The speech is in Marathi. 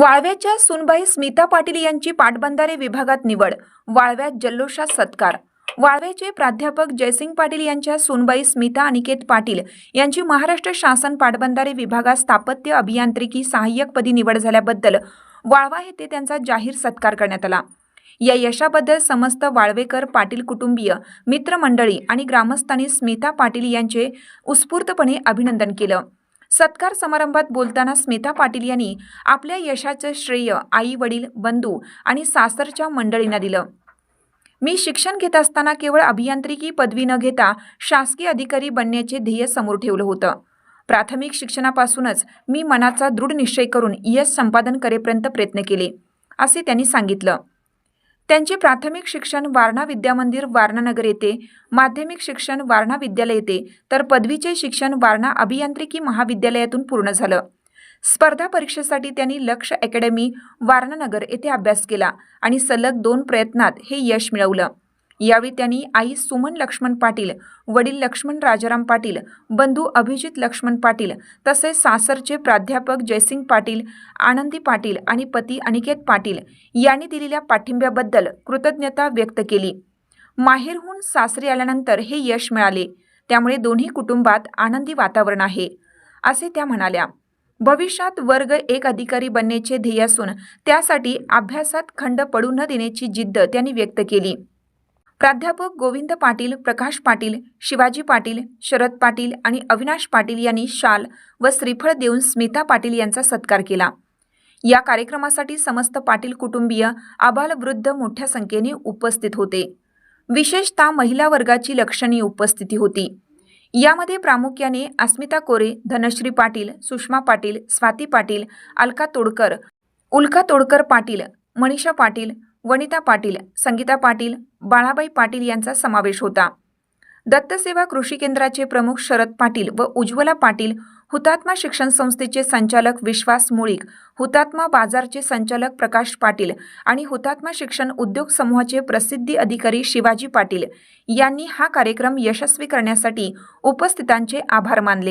वाळव्याच्या सुनबाई स्मिता पाटील यांची पाटबंधारे विभागात निवड वाळव्यात जल्लोषात सत्कार. वाळव्याचे प्राध्यापक जयसिंग पाटील यांच्या सुनबाई स्मिता अनिकेत पाटील यांची महाराष्ट्र शासन पाटबंधारे विभागात स्थापत्य अभियांत्रिकी सहाय्यकपदी निवड झाल्याबद्दल वाळवा येथे त्यांचा जाहीर सत्कार करण्यात आला. या यशाबद्दल समस्त वाळवेकर पाटील कुटुंबीय मित्रमंडळी आणि ग्रामस्थांनी स्मिता पाटील यांचे उत्स्फूर्तपणे अभिनंदन केलं. सत्कार समारंभात बोलताना स्मिता पाटील यांनी आपल्या यशाचं श्रेय आई वडील बंधू आणि सासरच्या मंडळींना दिलं. मी शिक्षण घेत असताना केवळ अभियांत्रिकी पदवी न घेता शासकीय अधिकारी बनण्याचे ध्येय समोर ठेवलं होतं. प्राथमिक शिक्षणापासूनच मी मनाचा दृढ निश्चय करून यश संपादन करेपर्यंत प्रयत्न केले असे त्यांनी सांगितलं. त्यांचे प्राथमिक शिक्षण वारणा विद्यामंदिर वारणानगर येथे माध्यमिक शिक्षण वारणा विद्यालय येथे तर पदवीचे शिक्षण वारणा अभियांत्रिकी महाविद्यालयातून पूर्ण झालं. स्पर्धा परीक्षेसाठी त्यांनी लक्ष अकॅडमी वारणानगर येथे अभ्यास केला आणि सलग दोन प्रयत्नात हे यश मिळवलं. यावेळी त्यांनी आई सुमन लक्ष्मण पाटील वडील लक्ष्मण राजाराम पाटील बंधू अभिजित लक्ष्मण पाटील तसेच सासरचे प्राध्यापक जयसिंग पाटील आनंदी पाटील आणि पती अनिकेत पाटील यांनी दिलेल्या पाठिंब्याबद्दल कृतज्ञता व्यक्त केली. माहेरहून सासरी आल्यानंतर हे यश मिळाले. त्यामुळे दोन्ही कुटुंबात आनंदी वातावरण आहे असे त्या म्हणाल्या. भविष्यात वर्ग एक अधिकारी बनण्याचे ध्येय असून त्यासाठी अभ्यासात खंड पडू न देण्याची जिद्द त्यांनी व्यक्त केली. प्राध्यापक गोविंद पाटील प्रकाश पाटील शिवाजी पाटील शरद पाटील आणि अविनाश पाटील यांनी शाल व श्रीफळ देऊन स्मिता पाटील यांचा सत्कार केला. या कार्यक्रमासाठी समस्त पाटील कुटुंबीय आबालवृद्ध मोठ्या संख्येने उपस्थित होते. विशेषतः महिला वर्गाची लक्षणीय उपस्थिती होती. यामध्ये प्रामुख्याने अस्मिता कोरे धनश्री पाटील सुषमा पाटील स्वाती पाटील अलका तोडकर उल्का तोडकर पाटील मनीषा पाटील वनिता पाटील संगीता पाटील बाळाबाई पाटील यांचा समावेश होता. दत्तसेवा कृषी केंद्राचे प्रमुख शरद पाटील व उज्ज्वला पाटील हुतात्मा शिक्षण संस्थेचे संचालक विश्वास मुळीक हुतात्मा बाजारचे संचालक प्रकाश पाटील आणि हुतात्मा शिक्षण उद्योग समूहाचे प्रसिद्धी अधिकारी शिवाजी पाटील यांनी हा कार्यक्रम यशस्वी करण्यासाठी उपस्थितांचे आभार मानले.